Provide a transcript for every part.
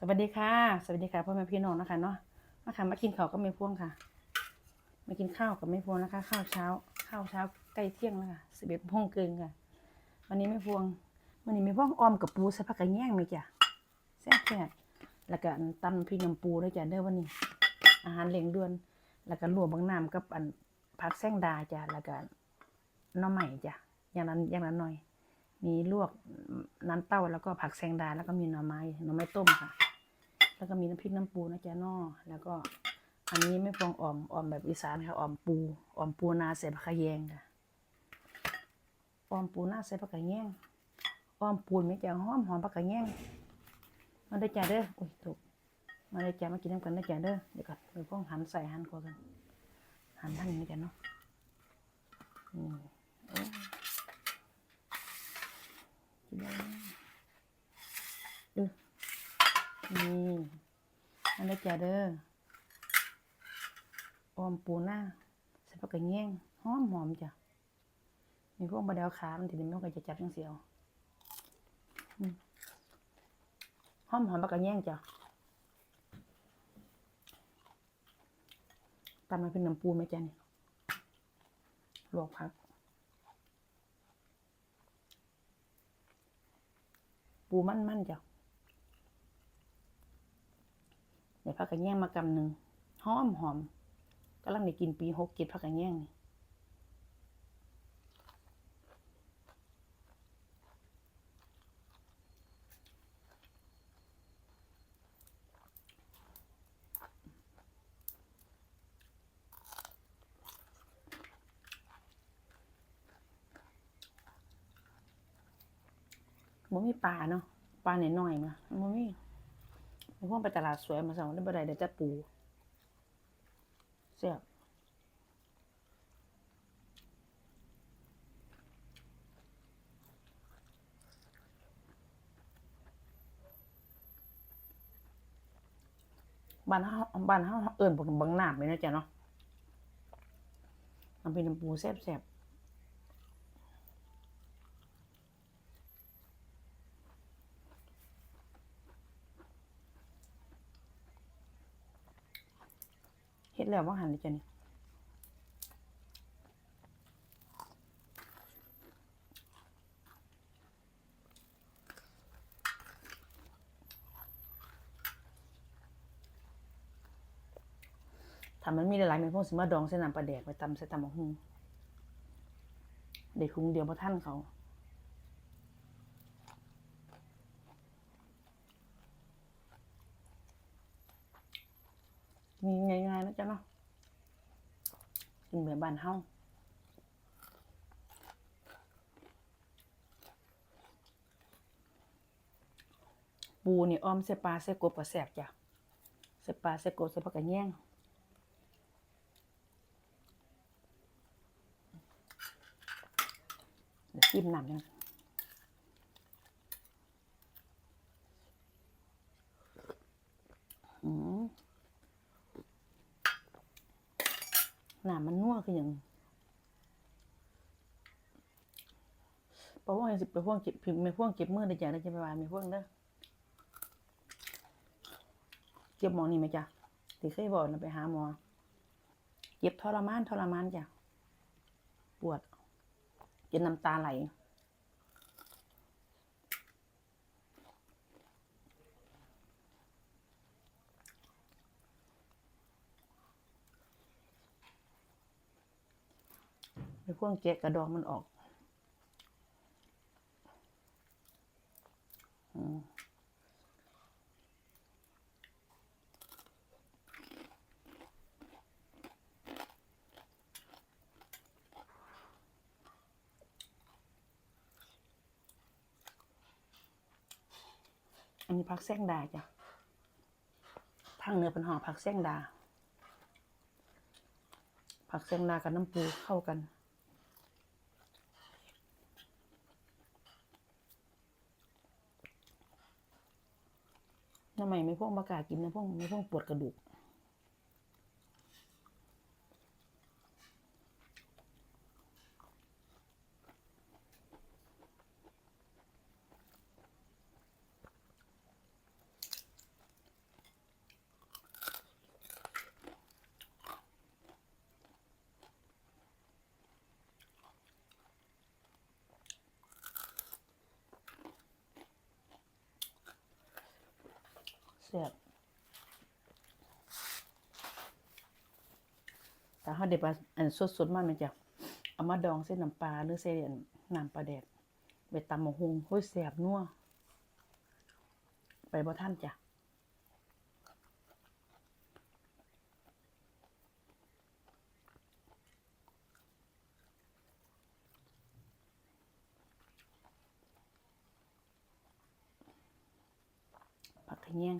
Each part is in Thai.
สวัสดีค่ะ สวัสดีค่ะพ่อแม่พี่น้องนะคะเนาะมาค่ะมากินข้าวก็ไม่พ่วงค่ะ มากินข้าวกับไม่พ่วงนะคะ ข้าวเช้า ข้าวเช้าใกล้เที่ยงแล้วค่ะสิบเอ็ดโมงเกินค่ะ วันนี้ไม่พ่วงวันนี้ไม่พวงออมกับปูส่ผักกระแยงไหมจ้ะแซ่บแซ่บแล้วก็อันตำพริกน้ำปูด้วยจ้ะเด้อวันนี้ อาหารเร่งด่วน แล้วก็ลวกบางน้ำกับอันผักแซงดาจ้ะแล้วก็หน้อใหม่จ้ะอย่างนั้นอย่างนั้นหน่อย มีลวกน้ำเต้าแล้วก็ผักแซงดาแล้วก็มีหน่อไม้หน่อไม้ต้มค่ะ แล้วก็มีน้ำพริกน้ำปูนะจ๊ะนอแล้วก็อันนี้ไม่ฟองอ่อมอ่อมแบบอีสานค่ะอ่อมปูอ่อมปูนาใส่ผักกะแยงค่ะอ่อมปูนาใส่ผักกะแยงอ่อมปูนไม่จ้ะหอมหอมผักกะแยงมาได้จ้ะเด้ออุ้ยถูกมาได้จ้ะมากินน้ำกันได้จ้ะเด้อเดี๋ยวก่อนไปพ้องหันใส่หันก่อนกันหันท่านนี้จ้ะเนาะอืมโอ้กินได้เออ นี่มาได้จ้ะเด้อออมปูหน้าใส่ผักกระแยงหอมหอมจ้ะมีพวกบะเดาขามันถึงมันก็จะจับจังเสียวหอมหอมผักกระแยงจ้ะตามมาเป็นน้ำปูไหมจ้ะเนี่ยลวกผัก ปูมันมันๆจ้ะ เดี๋ยวผักกระแยงมากำหนึ่งหอมหอมกำลังได้กินปีหกเจ็ดพักกันแย่งนี่มันมีปลาเนาะปลาหน่อยๆมามมี มันพวกไปตลาดสวยมาสั่งได้บ่ได้เดี๋ยวจะปูเสียบบ้านเฮาบ้านเฮาเอิ้นพวกบางน้ำเลยนะจ๊ะเนาะมันเป็นน้ำปูแซ่บๆ ดแล้วว่าหันเลยจ้ะนี่ถ้ามันมีหลายๆเมนพวกสิมาดองใส่น้ำปลาแดกไปตำใส่ตำบักหุ่งเด็กคุงเดียวบ่ทันเขา มีง่ายๆนะจ๊ะเนาะ กินเหมือนบ้านเฮาปูนี่อ้อมเสปลาเสกบก็แสบจ้ะเสปลาเสกบเส่ผักกระแย่งจิ้มน้ำยังอืม หนามันนัวคืออย่างเพราะว่าสิไปพ่วงเก็บพิมพ์ไม่พ่วงเก็บมือได้จ้ะได้จะไปวางไม่พ่วงเด้อเก็บหมอนี่ไหมจ้ะที่เคยบอกนะไปหาหมอเก็บทรมานทรมานจ้ะปวดจนน้ำตาไหล ไม่พ่วงแกะกระดองมันออกอืมอันนี้ผักแซงดาจ้ะทางเนื้อเป็นห่อผักแซงดา ผักแซงดากับน้ำปูเข้ากัน ทำไมไม่พวกมากล้ากินนะพวกไม่พวกปวดกระดูก แซ่บแต่เขาเด็ดปลาอันสดๆมากเลยจ้ะเอามาดองเส้นน้ำปลาหรือเส้นน้ำปลาแดดไปตำมกฮุงโอ้ยแซ่บนัวไปบ่ท่านจ้ะผักขะแยง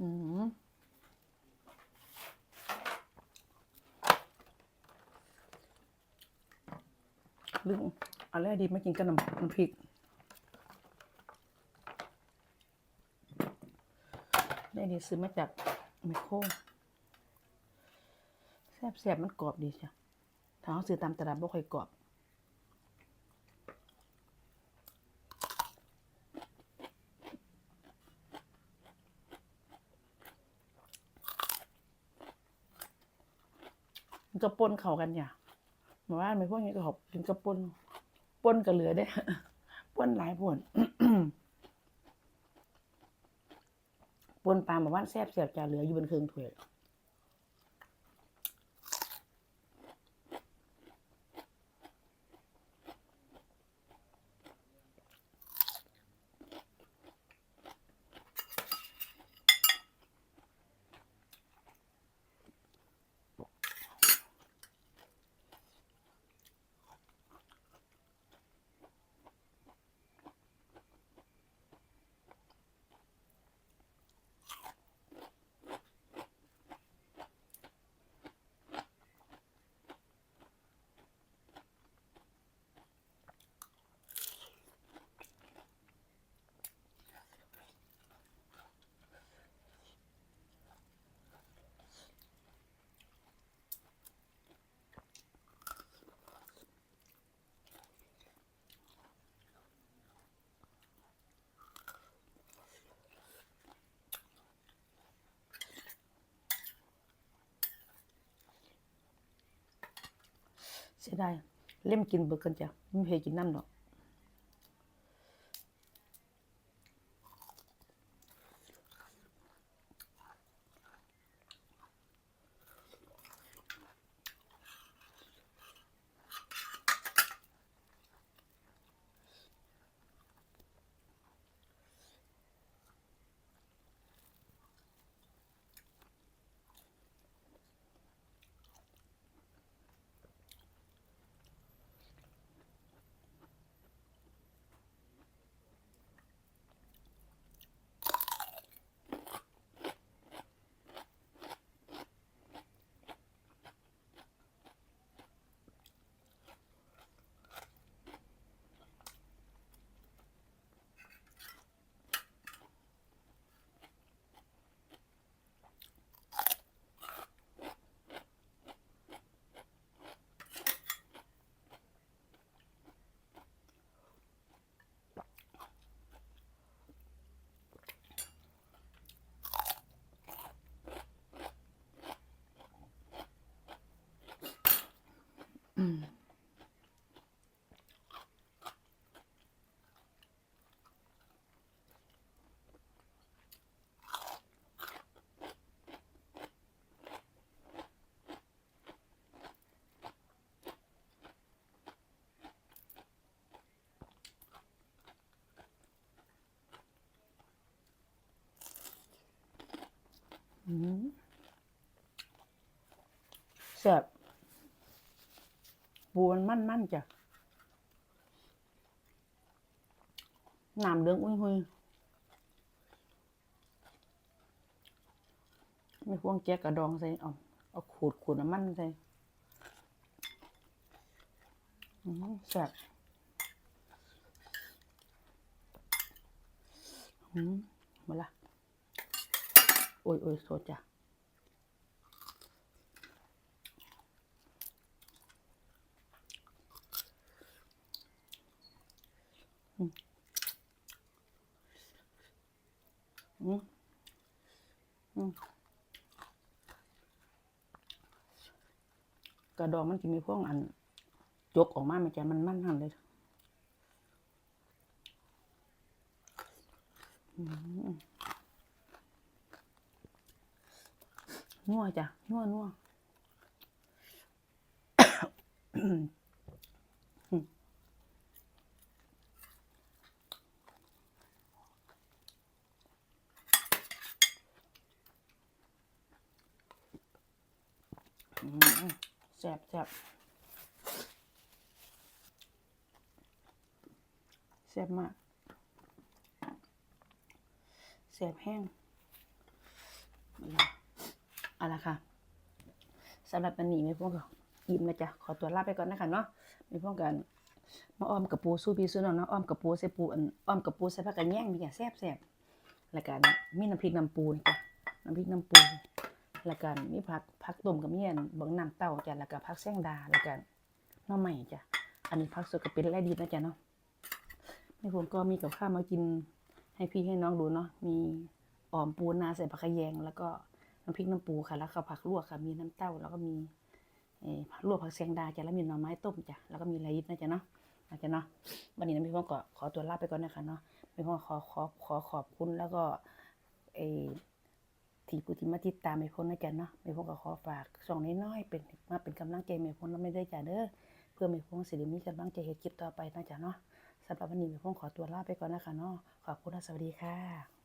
อืมลืมเอะไรดีมากินกับน้ำน้ำพริกได้ดีซื้อมาจากไมโครแซ่บแซ่บมันกรอบดีจ้ะถ้าเขาซื้อตามตลาดบ่ค่อยกรอบ มันก็ปนเข่ากันจ้ะหมาว่าไม่พวกนี้ก็หอบกินกระปนปนก็เหลือได้ปนหลายผลปนปลาหมาว่านแซ่บเสียบจะเหลืออยู่บนเครื่องถ้วย เสียดายเล่มกินเบิกกันจ้ะไม่เคยกินน้ำหรอก แซ่บปูมันมั่นมั่นๆจ้ะน้ำเหลืองอุ้ยหุยไม่พวงแจ๊กกระดองใส่เอาเอาขูดขูดน้ำมันใส่แซ่บอืมมาละ โอ้ยโอ้ยโทษจ้ะอืมอืมอืมกระดองมันจะมีพวกอันจกออกมามันจะมันมันหันเลยอืม นัวจ้ะนัวนัวแซ่บแซ่บแซ่บมากแซ่บแห้ง เอาละค่ะสำหรับวันนี้ไม่พวกก็อิ่มนะจ๊ะขอตัวลาไปก่อนนะคะเนาะไม่พวกกันมาอ้อมกับปูสู้พี่สู้น้องเนาะอ้อมกับปูใส่ปูอันอ้อมกับปูใส่ผักกระแยงนี่จ้ะแซ่บแซ่บแล้วกันมีน้ำพริกน้ำปูนจ้ะน้ำพริกน้ำปูแล้วกันมีผักผักต้มกับเมี่ยนบังน้ำเต้าจ้ะแล้วก็ผักแซงดาแล้วกันน้อใหม่จ้ะอันนี้ผักสดก็เป็นไรดีนะจ๊ะเนาะในผมก็มีกับข้าวมากินให้พี่ให้น้องดูเนาะมีอ่อมปูนาใส่ผักกระแยงแล้วก็ น้ำพริกน้ำปูค่ะ แล้วก็ผักลวกค่ะ มีน้ำเต้า แล้วก็มีผักลวกผักแซงดาจ้ะแล้วมีหน่อไม้ต้มจ้ะ แล้วก็มีไรยิบนะจ๊ะเนาะนะจ๊ะเนาะ วันนี้นะพี่พ่อก็ขอตัวลาไปก่อนนะคะเนาะพี่พ่อขอขอขอขอบคุณแล้วก็เอที่ผู้ที่มาติดตามไม่พ้นนะจ๊ะเนาะไม่พ้นก็ขอฝากช่องน้อยๆเป็นมาเป็นกำลังใจไม่พ้นแล้วไม่ได้จ้ะเด้อเพื่อไม่พ้นสิริมีกำลังใจเฮ็ดคลิปต่อไปนะจ๊ะเนาะสำหรับวันนี้ไม่พ้นขอตัวลาไปก่อนนะคะเนาะขอบคุณและสวัสดีค่ะ